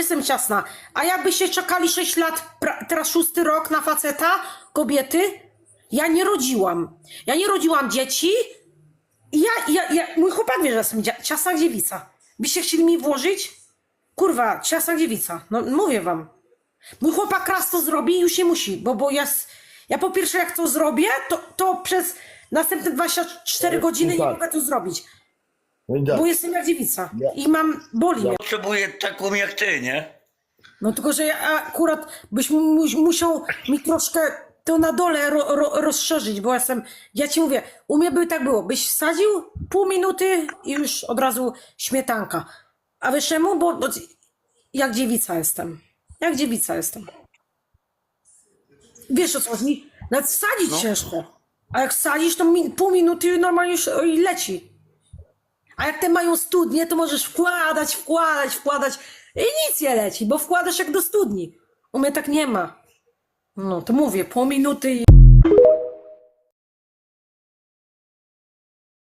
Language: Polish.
Jestem ciasna. A jakbyście czekali 6 lat, pra- teraz szósty rok na faceta, kobiety, ja nie rodziłam. Ja nie rodziłam dzieci. I ja, ja, ja, mój chłopak wie, że jestem ciasna dziewica. Byście chcieli mi włożyć? Kurwa, ciasna dziewica. No mówię wam. Mój chłopak raz to zrobi i już nie musi, bo, bo ja, s- ja po pierwsze jak to zrobię, to, to przez następne 24 Ale godziny nie mogę to zrobić, No i tak. bo jestem jak dziewica Ja- i mam, boli mnie. Potrzebuję taką jak ty, nie? No tylko, że ja akurat byś mu, musiał mi troszkę to na dole ro, ro, rozszerzyć, bo jestem, ja ci mówię, u mnie by tak było, byś wsadził pół minuty i już od razu śmietanka. A wiesz czemu? Bo, bo jak dziewica jestem. Jak dziewica jestem. Wiesz o co chodzi? Nawet wsadzić ciężko. A jak wsadzisz, to mi, pół minuty normalnie już oj, leci. A jak te mają studnie, to możesz wkładać, wkładać, wkładać i nic nie leci, bo wkładasz jak do studni. U mnie tak nie ma. No to mówię, pół minuty i...